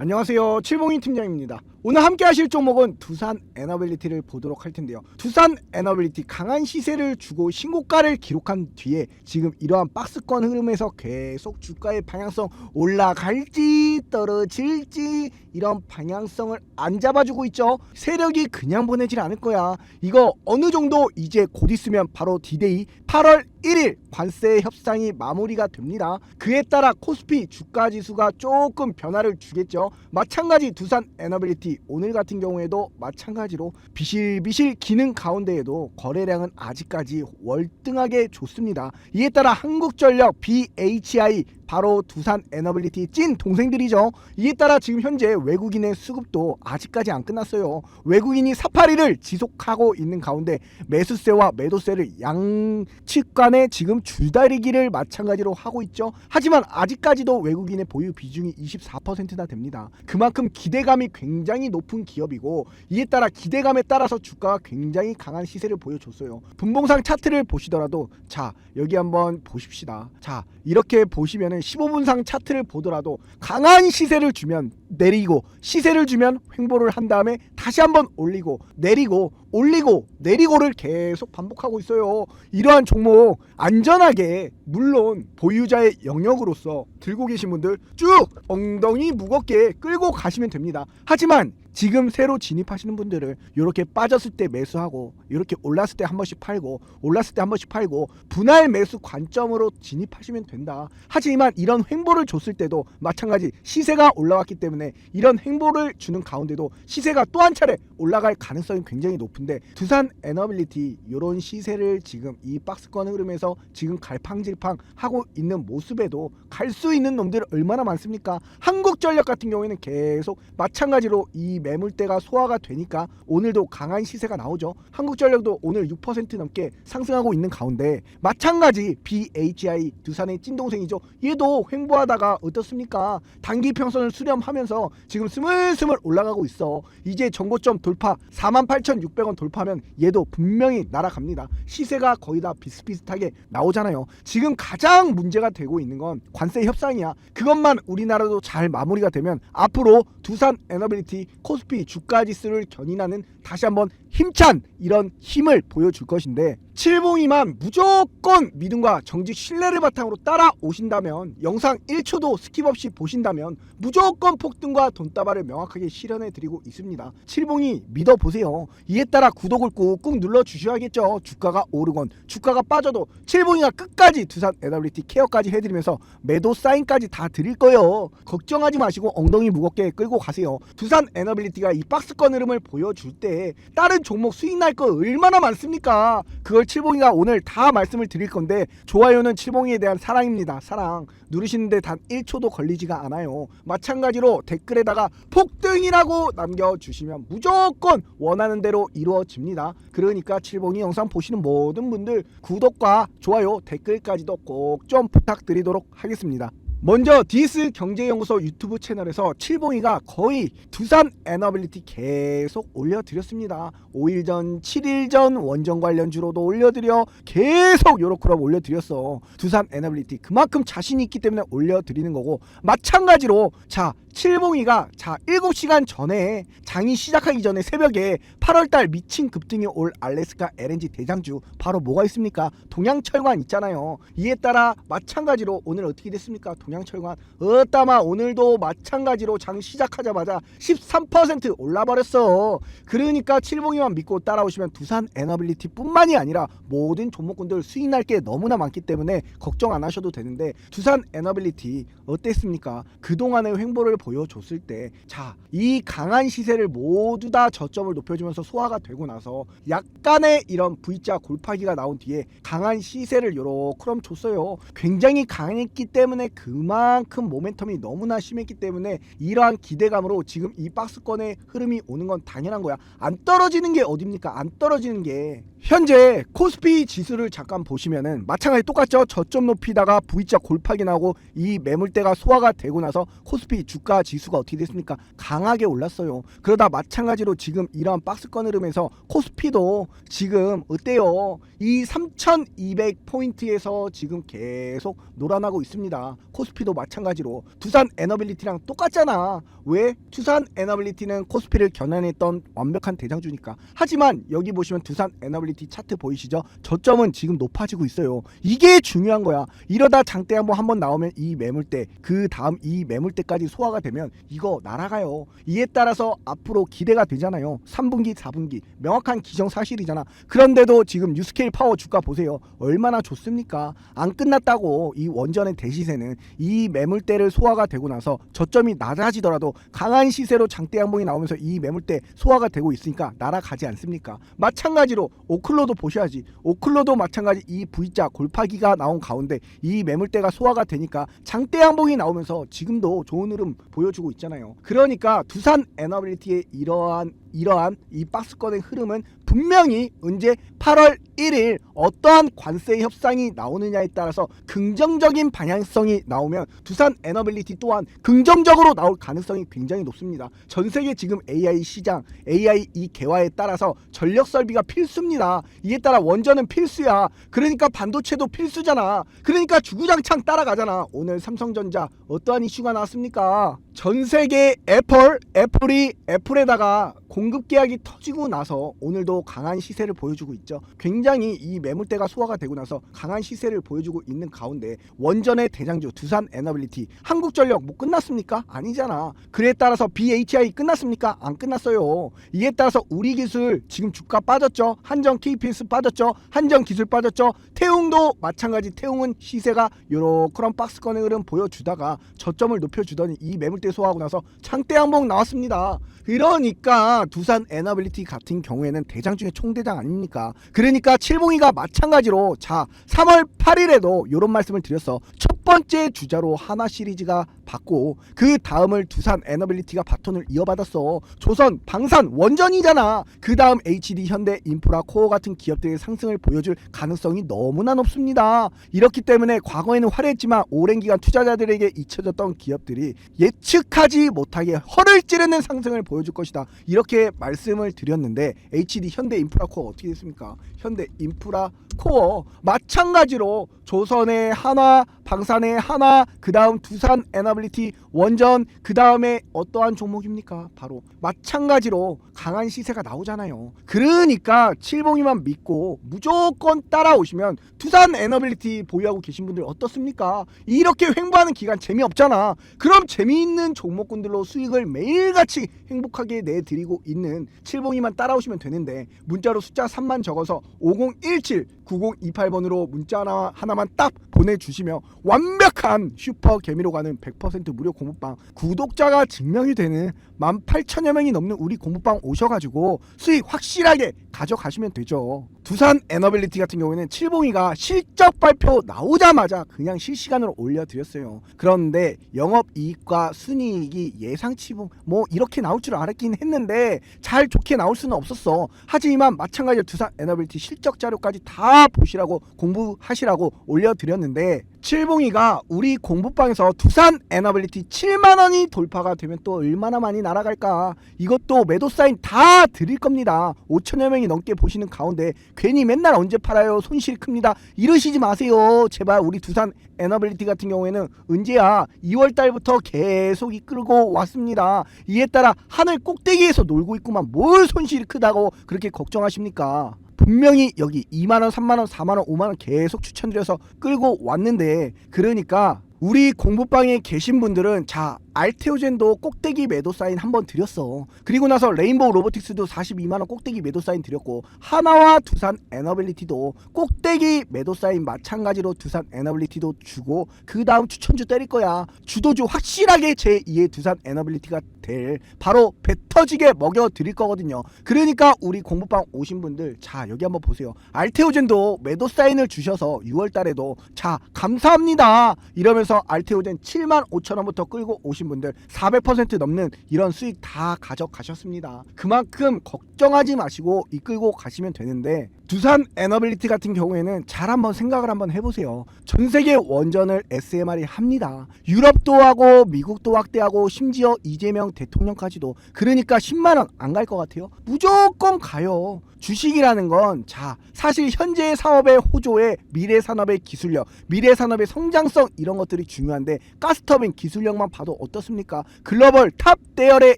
안녕하세요. 칠봉인 팀장입니다. 오늘 함께 하실 종목은 두산 에너빌리티를 보도록 할 텐데요. 두산 에너빌리티 강한 시세를 주고 신고가를 기록한 뒤에 지금 이러한 박스권 흐름에서 계속 주가의 방향성 올라갈지 떨어질지 이런 방향성을 안 잡아주고 있죠. 세력이 그냥 보내질 않을 거야. 이거 어느 정도 이제 곧 있으면 바로 디데이 8월 1일 관세 협상이 마무리가 됩니다. 그에 따라 코스피 주가 지수가 조금 변화를 주겠죠. 마찬가지 두산 에너빌리티 오늘 같은 경우에도 마찬가지로 비실비실 기능 가운데에도 거래량은 아직까지 월등하게 좋습니다. 이에 따라 한국전력 BHI 바로 두산 에너빌리티 찐 동생들이죠. 이에 따라 지금 현재 외국인의 수급도 아직까지 안 끝났어요. 외국인이 사파리를 지속하고 있는 가운데 매수세와 매도세를 양측 간에 지금 줄다리기를 마찬가지로 하고 있죠. 하지만 아직까지도 외국인의 보유 비중이 24%나 됩니다. 그만큼 기대감이 굉장히 높은 기업이고 이에 따라 기대감에 따라서 주가가 굉장히 강한 시세를 보여줬어요. 분봉상 차트를 보시더라도 자 여기 한번 보십시다. 자 이렇게 보시면은 15분상 차트를 보더라도 강한 시세를 주면 내리고 시세를 주면 횡보를 한 다음에 다시 한번 올리고 내리고 올리고 내리고를 계속 반복하고 있어요. 이러한 종목 안전하게 물론 보유자의 영역으로서 들고 계신 분들 쭉 엉덩이 무겁게 끌고 가시면 됩니다. 하지만 지금 새로 진입하시는 분들은 이렇게 빠졌을 때 매수하고 이렇게 올랐을 때 한 번씩 팔고 올랐을 때 한 번씩 팔고 분할 매수 관점으로 진입하시면 된다. 하지만 이런 횡보를 줬을 때도 마찬가지 시세가 올라왔기 때문에 이런 횡보를 주는 가운데도 시세가 또 한 차례 올라갈 가능성이 굉장히 높은 데 두산 에너빌리티 이런 시세를 지금 이 박스권 흐름에서 지금 갈팡질팡 하고 있는 모습에도 갈 수 있는 놈들 얼마나 많습니까? 한국전력 같은 경우에는 계속 마찬가지로 이 매물대가 소화가 되니까 오늘도 강한 시세가 나오죠. 한국전력도 오늘 6% 넘게 상승하고 있는 가운데 마찬가지 BHI 두산의 찐동생이죠. 얘도 횡보하다가 어떻습니까? 단기 평선을 수렴하면서 지금 스물스물 올라가고 있어. 이제 정고점 돌파 48,600원 돌파하면 얘도 분명히 날아갑니다. 시세가 거의 다 비슷비슷하게 나오잖아요. 지금 가장 문제가 되고 있는 건 관세 협상이야. 그것만 우리나라도 잘 마무리가 되면 앞으로 두산 에너빌리티 코스피 주가 지수를 견인하는 다시 한번 힘찬 이런 힘을 보여줄 것인데 칠봉이만 무조건 믿음과 정직 신뢰를 바탕으로 따라오신다면 영상 1초도 스킵 없이 보신다면 무조건 폭등과 돈다발을 명확하게 실현해 드리고 있습니다. 칠봉이 믿어보세요. 이에 따라 구독을 꾹꾹 눌러 주셔야겠죠. 주가가 오르건 주가가 빠져도 칠봉이가 끝까지 두산 에너빌리티 케어까지 해드리면서 매도 사인까지 다 드릴 거예요. 걱정하지 마시고 엉덩이 무겁게 끌고 가세요. 두산 에너빌리티가 이 박스권 흐름을 보여줄 때 다른 종목 수익 날 거 얼마나 많습니까? 그걸 칠봉이가 오늘 다 말씀을 드릴 건데 좋아요는 칠봉이에 대한 사랑입니다. 사랑 누르시는데 단 1초도 걸리지가 않아요. 마찬가지로 댓글에다가 폭등이라고 남겨주시면 무조건 원하는 대로 이루어집니다. 그러니까 칠봉이 영상 보시는 모든 분들 구독과 좋아요 댓글까지도 꼭 좀 부탁드리도록 하겠습니다. 먼저 디스 경제연구소 유튜브 채널에서 칠봉이가 거의 두산 에너빌리티 계속 올려드렸습니다. 5일 전, 7일 전 원전 관련 주로도 올려드려 계속 요렇게로 올려드렸어. 두산 에너빌리티 그만큼 자신이 있기 때문에 올려드리는 거고 마찬가지로 자 칠봉이가 자 7시간 전에 장이 시작하기 전에 새벽에 8월달 미친 급등이 올 알래스카 LNG 대장주 바로 뭐가 있습니까? 동양철관 있잖아요. 이에 따라 마찬가지로 오늘 어떻게 됐습니까? 동양철관 어따마 오늘도 마찬가지로 장 시작하자마자 13% 올라버렸어. 그러니까 칠봉이만 믿고 따라오시면 두산 에너빌리티뿐만이 아니라 모든 종목군들 수익 날 게 너무나 많기 때문에 걱정 안 하셔도 되는데 두산 에너빌리티 어땠습니까? 그동안의 횡보를 보여줬을 때 자 이 강한 시세를 모두 다 저점을 높여주면서 소화가 되고 나서 약간의 이런 V자 골파기가 나온 뒤에 강한 시세를 요렇게 줬어요. 굉장히 강했기 때문에 그만큼 모멘텀이 너무나 심했기 때문에 이러한 기대감으로 지금 이 박스권의 흐름이 오는 건 당연한 거야. 안 떨어지는 게 어딥니까? 안 떨어지는 게 현재 코스피 지수를 잠깐 보시면은 마찬가지 똑같죠. 저점 높이다가 V자 골파기 나고 이 매물대가 소화가 되고 나서 코스피 주가 지수가 어떻게 됐습니까? 강하게 올랐어요. 그러다 마찬가지로 지금 이러한 박스권 흐름에서 코스피도 지금 어때요? 이 3200 포인트에서 지금 계속 놀아나고 있습니다. 코스 피도 마찬가지로 두산 에너빌리티랑 똑같잖아. 왜? 두산 에너빌리티는 코스피를 겨냥했던 완벽한 대장주니까. 하지만 여기 보시면 두산 에너빌리티 차트 보이시죠? 저점은 지금 높아지고 있어요. 이게 중요한 거야. 이러다 장대 한번 한번 나오면 이 매물대 그 다음 이 매물대까지 소화가 되면 이거 날아가요. 이에 따라서 앞으로 기대가 되잖아요. 3분기, 4분기 명확한 기정 사실이잖아. 그런데도 지금 뉴스케일 파워 주가 보세요. 얼마나 좋습니까? 안 끝났다고 이 원전의 대시세는 이 매물대를 소화가 되고 나서 저점이 낮아지더라도 강한 시세로 장대 양봉이 나오면서 이 매물대 소화가 되고 있으니까 날아가지 않습니까? 마찬가지로 오클로도 보셔야지. 오클로도 마찬가지 이 V자 골파기가 나온 가운데 이 매물대가 소화가 되니까 장대 양봉이 나오면서 지금도 좋은 흐름 보여주고 있잖아요. 그러니까 두산 에너빌리티의 이러한 이러한 이 박스권의 흐름은 분명히 언제 8월 1일 어떠한 관세 협상이 나오느냐에 따라서 긍정적인 방향성이 나오면 두산 에너빌리티 또한 긍정적으로 나올 가능성이 굉장히 높습니다. 전 세계 지금 AI 시장, AI 이 개화에 따라서 전력 설비가 필수입니다. 이에 따라 원전은 필수야. 그러니까 반도체도 필수잖아. 그러니까 주구장창 따라가잖아. 오늘 삼성전자 어떠한 이슈가 나왔습니까? 전 세계 애플, 애플이 애플에다가 공급 계약이 터지고 나서 오늘도 강한 시세를 보여주고 있죠. 굉장히 이 매물대가 소화가 되고 나서 강한 시세를 보여주고 있는 가운데 원전의 대장주 두산 에너빌리티 한국전력 뭐 끝났습니까? 아니잖아. 그에 따라서 BHI 끝났습니까? 안 끝났어요. 이에 따라서 우리 기술 지금 주가 빠졌죠. 한정 KPS 빠졌죠. 한정 기술 빠졌죠. 태웅도 마찬가지 태웅은 시세가 요렇게 박스권의 흐름 보여주다가 저점을 높여주더니 이 매물대 소화하고 나서 장대 항봉 나왔습니다. 그러니까 두산 에너빌리티 같은 경우에는 대장 중에 총대장 아닙니까? 그러니까 칠봉이가 마찬가지로 자 3월 8일에도 이런 말씀을 드렸어. 첫 번째 주자로 하나 시리즈가 받고 그 다음을 두산 에너빌리티가 바톤을 이어받았어. 조선, 방산, 원전이잖아. 그 다음 HD, 현대, 인프라, 코어 같은 기업들의 상승을 보여줄 가능성이 너무나 높습니다. 이렇기 때문에 과거에는 화려했지만 오랜 기간 투자자들에게 잊혀졌던 기업들이 예측하지 못하게 허를 찌르는 상승을 보여줄 것이다. 이렇게 말씀을 드렸는데 HD, 현대, 인프라, 코어 어떻게 됐습니까? 현대, 인프라, 코어 마찬가지로 조선의 하나, 방산의 하나, 그 다음 두산 에너빌리티 원전, 그 다음에 어떠한 종목입니까? 바로 마찬가지로 강한 시세가 나오잖아요. 그러니까 칠봉이만 믿고 무조건 따라오시면 두산 에너빌리티 보유하고 계신 분들 어떻습니까? 이렇게 횡보하는 기간 재미없잖아. 그럼 재미있는 종목군들로 수익을 매일같이 행복하게 내드리고 있는 칠봉이만 따라오시면 되는데 문자로 숫자 3만 적어서 5017 9028번으로 문자 하나, 하나만 딱 보내주시면 완벽한 슈퍼 개미로 가는 100% 무료 공부방 구독자가 증명이 되는 18,000여 명이 넘는 우리 공부방 오셔가지고 수익 확실하게 가져가시면 되죠. 두산 에너빌리티 같은 경우에는 칠봉이가 실적 발표 나오자마자 그냥 실시간으로 올려드렸어요. 그런데 영업이익과 순이익이 예상치 뭐 이렇게 나올 줄 알았긴 했는데 잘 좋게 나올 수는 없었어. 하지만 마찬가지로 두산 에너빌리티 실적 자료까지 다 보시라고 공부하시라고 올려드렸 는데 칠봉이가 우리 공부방에서 두산 에너빌리티 7만 원이 돌파가 되면 또 얼마나 많이 날아갈까? 이것도 매도 사인 다 드릴 겁니다. 5천여 명이 넘게 보시는 가운데 괜히 맨날 언제 팔아요? 손실이 큽니다. 이러시지 마세요. 제발 우리 두산 에너빌리티 같은 경우에는 언제야? 2월 달부터 계속 이끌고 왔습니다. 이에 따라 하늘 꼭대기에서 놀고 있구만 뭘 손실이 크다고 그렇게 걱정하십니까? 분명히 여기 2만원, 3만원, 4만원, 5만원 계속 추천드려서 끌고 왔는데 그러니까 우리 공부방에 계신 분들은 자 알테오젠도 꼭대기 매도 사인 한 번 드렸어. 그리고 나서 레인보우 로보틱스도 42만원 꼭대기 매도 사인 드렸고 하나와 두산 에너빌리티도 꼭대기 매도 사인 마찬가지로 두산 에너빌리티도 주고 그 다음 추천주 때릴 거야. 주도주 확실하게 제2의 두산 에너빌리티가 될 바로 배 터지게 먹여 드릴 거거든요. 그러니까 우리 공부방 오신 분들 자 여기 한번 보세요. 알테오젠도 매도 사인을 주셔서 6월 달에도 자 감사합니다 이러면서 알테오젠 7만 5천 원부터 끌고 오신 오신 분들 400% 넘는 이런 수익 다 가져가셨습니다. 그만큼 걱정하지 마시고 이끌고 가시면 되는데 두산 에너빌리티 같은 경우에는 잘 한번 생각을 한번 해보세요. 전 세계 원전을 SMR이 합니다. 유럽도 하고 미국도 확대하고 심지어 이재명 대통령까지도 그러니까 10만 원 안 갈 것 같아요. 무조건 가요. 주식이라는 건 자 사실 현재의 사업의 호조에 미래 산업의 기술력, 미래 산업의 성장성 이런 것들이 중요한데 가스터빈 기술력만 봐도 어떻습니까? 글로벌 탑 대열에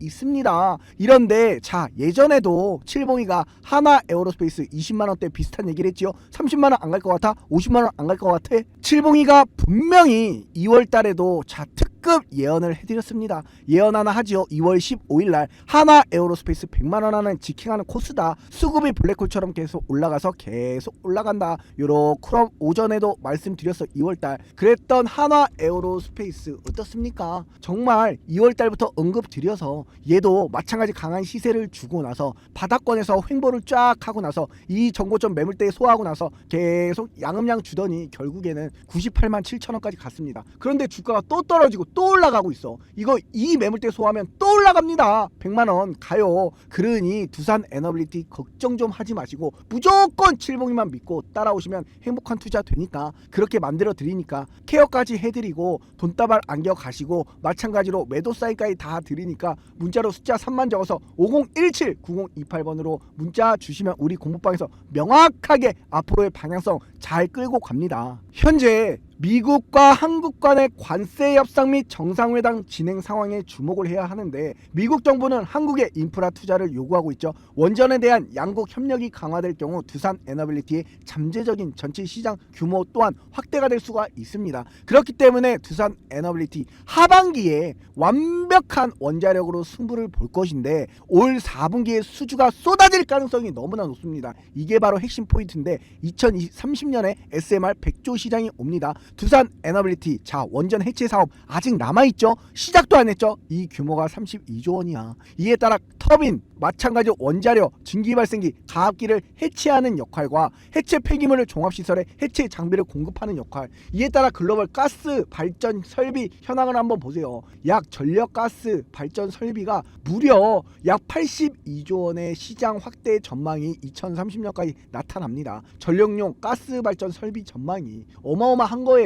있습니다. 이런데 자 예전에도 칠봉이가 하나 에어로스페이스 20만 원대 비슷한 얘기를 했지요. 30만 원 안 갈 것 같아? 50만 원 안 갈 것 같아? 칠봉이가 분명히 2월 달에도 자특 급 예언을 해드렸습니다. 예언 하나 하지요. 2월 15일 날 하나 에어로스페이스 100만 원 하는 지킹하는 코스다. 수급이 블랙홀처럼 계속 올라가서 계속 올라간다. 요런 그럼 오전에도 말씀드렸어. 2월 달 그랬던 한화 에어로스페이스 어떻습니까? 정말 2월 달부터 언급 드려서 얘도 마찬가지 강한 시세를 주고 나서 바닥권에서 횡보를 쫙 하고 나서 이 정고점 매물대에 소화하고 나서 계속 양음양 주더니 결국에는 98만 7천 원까지 갔습니다. 그런데 주가가 또 떨어지고 또 올라가고 있어. 이거 이 매물대 소화하면 또 올라갑니다. 100만 원 가요. 그러니 두산 에너빌리티 걱정 좀 하지 마시고 무조건 칠봉이만 믿고 따라오시면 행복한 투자 되니까 그렇게 만들어 드리니까 케어까지 해드리고 돈다발 안겨 가시고 마찬가지로 매도 사인까지 다 드리니까 문자로 숫자 3만 적어서 5017 9028번으로 문자 주시면 우리 공부방에서 명확하게 앞으로의 방향성 잘 끌고 갑니다. 현재 미국과 한국 간의 관세 협상 및 정상회담 진행 상황에 주목을 해야 하는데 미국 정부는 한국의 인프라 투자를 요구하고 있죠. 원전에 대한 양국 협력이 강화될 경우 두산 에너빌리티의 잠재적인 전체 시장 규모 또한 확대가 될 수가 있습니다. 그렇기 때문에 두산 에너빌리티 하반기에 완벽한 원자력으로 승부를 볼 것인데 올 4분기에 수주가 쏟아질 가능성이 너무나 높습니다. 이게 바로 핵심 포인트인데 2030년에 SMR 100조 시장이 옵니다. 두산 에너빌리티 자 원전 해체 사업 아직 남아있죠? 시작도 안 했죠? 이 규모가 32조 원이야. 이에 따라 터빈 마찬가지 원자력 증기 발생기 가압기를 해체하는 역할과 해체 폐기물을 종합시설에 해체 장비를 공급하는 역할. 이에 따라 글로벌 가스 발전 설비 현황을 한번 보세요. 약 전력 가스 발전 설비가 무려 약 82조 원의 시장 확대 전망이 2030년까지 나타납니다. 전력용 가스 발전 설비 전망이 어마어마한 거예요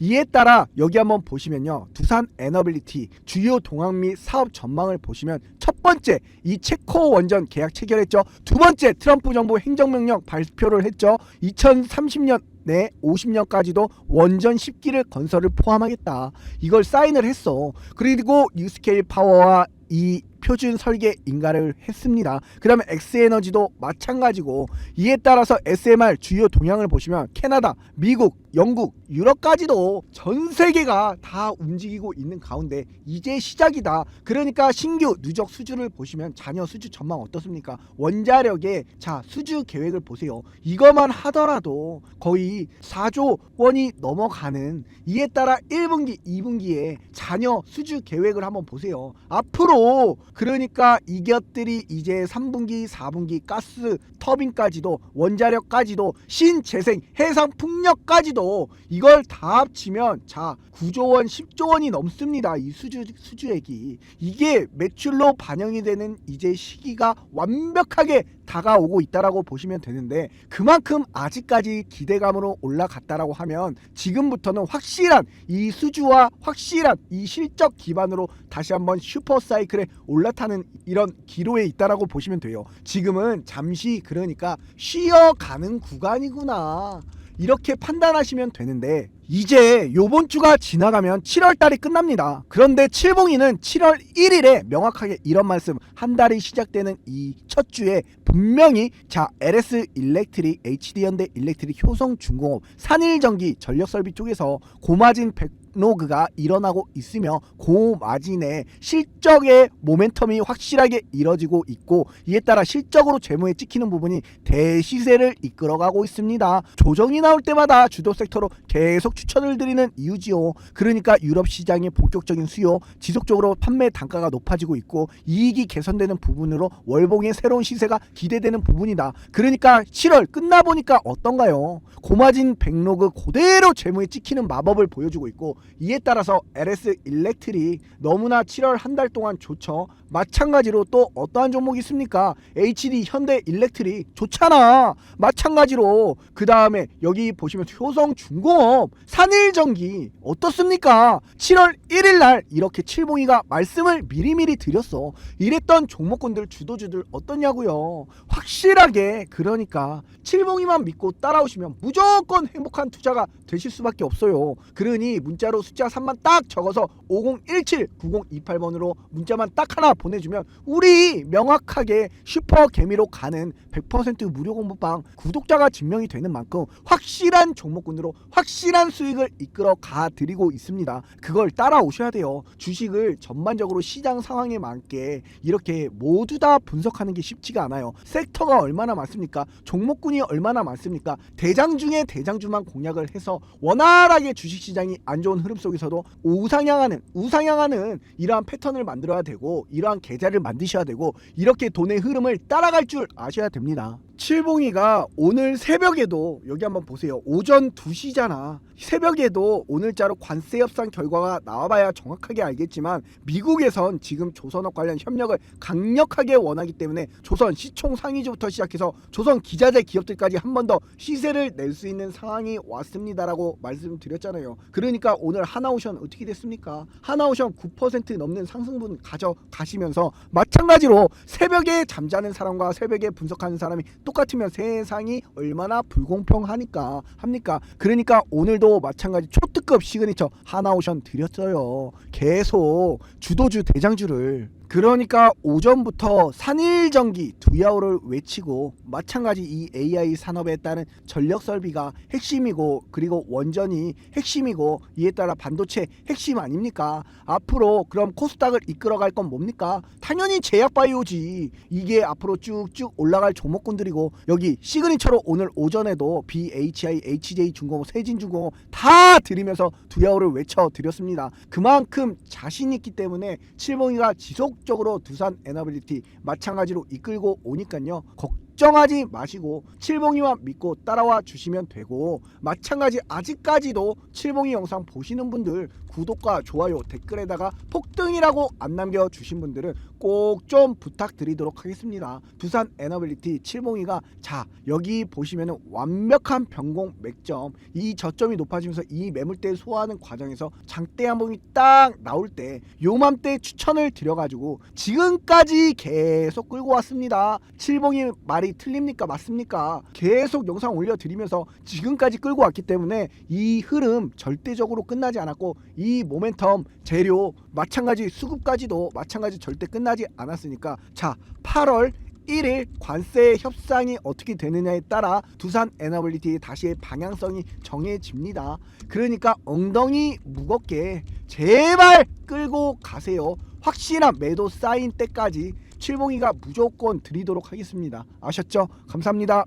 이에 따라 여기 한번 보시면요 두산 에너빌리티 주요 동학 및 사업 전망을 보시면 첫 번째 이 체코 원전 계약 체결했죠. 두 번째 트럼프 정부 행정명령 발표를 했죠. 2030년 내 50년까지도 원전 10기를 건설을 포함하겠다. 이걸 사인을 했어. 그리고 뉴스케일 파워와 이 표준 설계 인가를 했습니다. 그 다음에 엑스에너지도 마찬가지고 이에 따라서 SMR 주요 동향을 보시면 캐나다, 미국, 영국, 유럽까지도 전 세계가 다 움직이고 있는 가운데 이제 시작이다. 그러니까 신규 누적 수주를 보시면 잔여 수주 전망 어떻습니까? 원자력의 자 수주 계획을 보세요. 이것만 하더라도 거의 4조 원이 넘어가는 이에 따라 1분기, 2분기에 잔여 수주 계획을 한번 보세요. 앞으로 그러니까 이것들이 이제 3분기, 4분기 가스 터빈까지도 원자력까지도 신재생 해상 풍력까지도 이걸 다 합치면 자 9조 원, 10조 원이 넘습니다. 이 수주 수주액이 이게 매출로 반영이 되는 이제 시기가 완벽하게 다가오고 있다라고 보시면 되는데 그만큼 아직까지 기대감으로 올라갔다라고 하면 지금부터는 확실한 이 수주와 확실한 이 실적 기반으로 다시 한번 슈퍼 사이클에 올라타는 이런 기로에 있다라고 보시면 돼요. 지금은 잠시 그러니까 쉬어가는 구간이구나. 이렇게 판단하시면 되는데 이제 요번 주가 지나가면 7월 달이 끝납니다. 그런데 칠봉이는 7월 1일에 명확하게 이런 말씀 한 달이 시작되는 이 첫 주에 분명히 자 LS 일렉트릭, HD 현대 일렉트릭, 효성 중공업, 산일전기 전력설비 쪽에서 고마진 백로그가 일어나고 있으며 고마진의 실적의 모멘텀이 확실하게 이뤄지고 있고 이에 따라 실적으로 재무에 찍히는 부분이 대시세를 이끌어가고 있습니다. 조정이 나올 때마다 주도 섹터로 계속 추천을 드리는 이유지요. 그러니까 유럽 시장의 본격적인 수요, 지속적으로 판매 단가가 높아지고 있고 이익이 개선되는 부분으로 월봉의 새로운 시세가 기대되는 부분이다. 그러니까 7월 끝나 보니까 어떤가요? 고마진 백로그 그대로 재무에 찍히는 마법을 보여주고 있고 이에 따라서 LS 일렉트릭 너무나 7월 한 달 동안 좋죠. 마찬가지로 또 어떠한 종목이 있습니까? HD 현대 일렉트릭 좋잖아. 마찬가지로 그 다음에 여기 보시면 효성 중공업 산일전기 어떻습니까? 7월 1일 날 이렇게 칠봉이가 말씀을 미리미리 드렸어. 이랬던 종목군들 주도주들 어떠냐고요. 확실하게 그러니까 칠봉이만 믿고 따라오시면 무조건 행복한 투자가 되실 수밖에 없어요. 그러니 문자로 숫자 3만 딱 적어서 5017 9028번으로 문자만 딱 하나 보내주면 우리 명확하게 슈퍼 개미로 가는 100% 무료 공부방 구독자가 증명이 되는 만큼 확실한 종목군으로 확실한 수익을 이끌어 가 드리고 있습니다. 그걸 따라오셔야 돼요. 주식을 전반적으로 시장 상황에 맞게 이렇게 모두 다 분석하는 게 쉽지가 않아요. 섹터가 얼마나 많습니까? 종목군이 얼마나 많습니까? 대장 중에 대장주만 공략을 해서 원활하게 주식시장이 안 좋은 흐름 속에서도 우상향하는 우상향하는 이러한 패턴을 만들어야 되고 이러한 계좌를 만드셔야 되고 이렇게 돈의 흐름을 따라갈 줄 아셔야 됩니다. 칠봉이가 오늘 새벽에도 여기 한번 보세요. 오전 2시잖아. 새벽에도 오늘자로 관세 협상 결과가 나와봐야 정확하게 알겠지만 미국에선 지금 조선업 관련 협력을 강력하게 원하기 때문에 조선 시총 상위주부터 시작해서 조선 기자재 기업들까지 한 번 더 시세를 낼 수 있는 상황이 왔습니다라고 말씀드렸잖아요. 그러니까 오늘 하나오션 어떻게 됐습니까? 하나오션 9% 넘는 상승분 가져가시면서 마찬가지로 새벽에 잠자는 사람과 새벽에 분석하는 사람이 똑같으면 세상이 얼마나 불공평하니까 합니까? 그러니까 오늘도 마찬가지 초특급 시그니처 하나오션 드렸어요. 계속 주도주 대장주를 그러니까 오전부터 산일전기 두야호를 외치고 마찬가지 이 AI 산업에 따른 전력 설비가 핵심이고 그리고 원전이 핵심이고 이에 따라 반도체 핵심 아닙니까? 앞으로 그럼 코스닥을 이끌어갈 건 뭡니까? 당연히 제약바이오지. 이게 앞으로 쭉쭉 올라갈 종목군들이고 여기 시그니처로 오늘 오전에도 BHI, HJ중공업, 세진 중공업 다 드리면서 두야호를 외쳐 드렸습니다. 그만큼 자신 있기 때문에 칠봉이가 지속 적으로 두산 에너빌리티 마찬가지로 이끌고 오니까요. 걱 정하지 마시고 칠봉이만 믿고 따라와 주시면 되고 마찬가지 아직까지도 칠봉이 영상 보시는 분들 구독과 좋아요 댓글에다가 폭등이라고 안 남겨 주신 분들은 꼭 좀 부탁드리도록 하겠습니다. 두산 에너빌리티 칠봉이가 자 여기 보시면은 완벽한 변공 맥점 이 저점이 높아지면서 이 매물대 소화하는 과정에서 장대 한봉이 딱 나올 때 요맘때 추천을 드려가지고 지금까지 계속 끌고 왔습니다. 칠봉이 말이 틀립니까 맞습니까? 계속 영상 올려드리면서 지금까지 끌고 왔기 때문에 이 흐름 절대적으로 끝나지 않았고 이 모멘텀 재료 마찬가지 수급까지도 마찬가지 절대 끝나지 않았으니까 자 8월 1일 관세 협상이 어떻게 되느냐에 따라 두산 에너빌리티의 다시의 방향성이 정해집니다. 그러니까 엉덩이 무겁게 제발 끌고 가세요. 확실한 매도 쌓인 때까지 칠봉이가 무조건 드리도록 하겠습니다. 아셨죠? 감사합니다.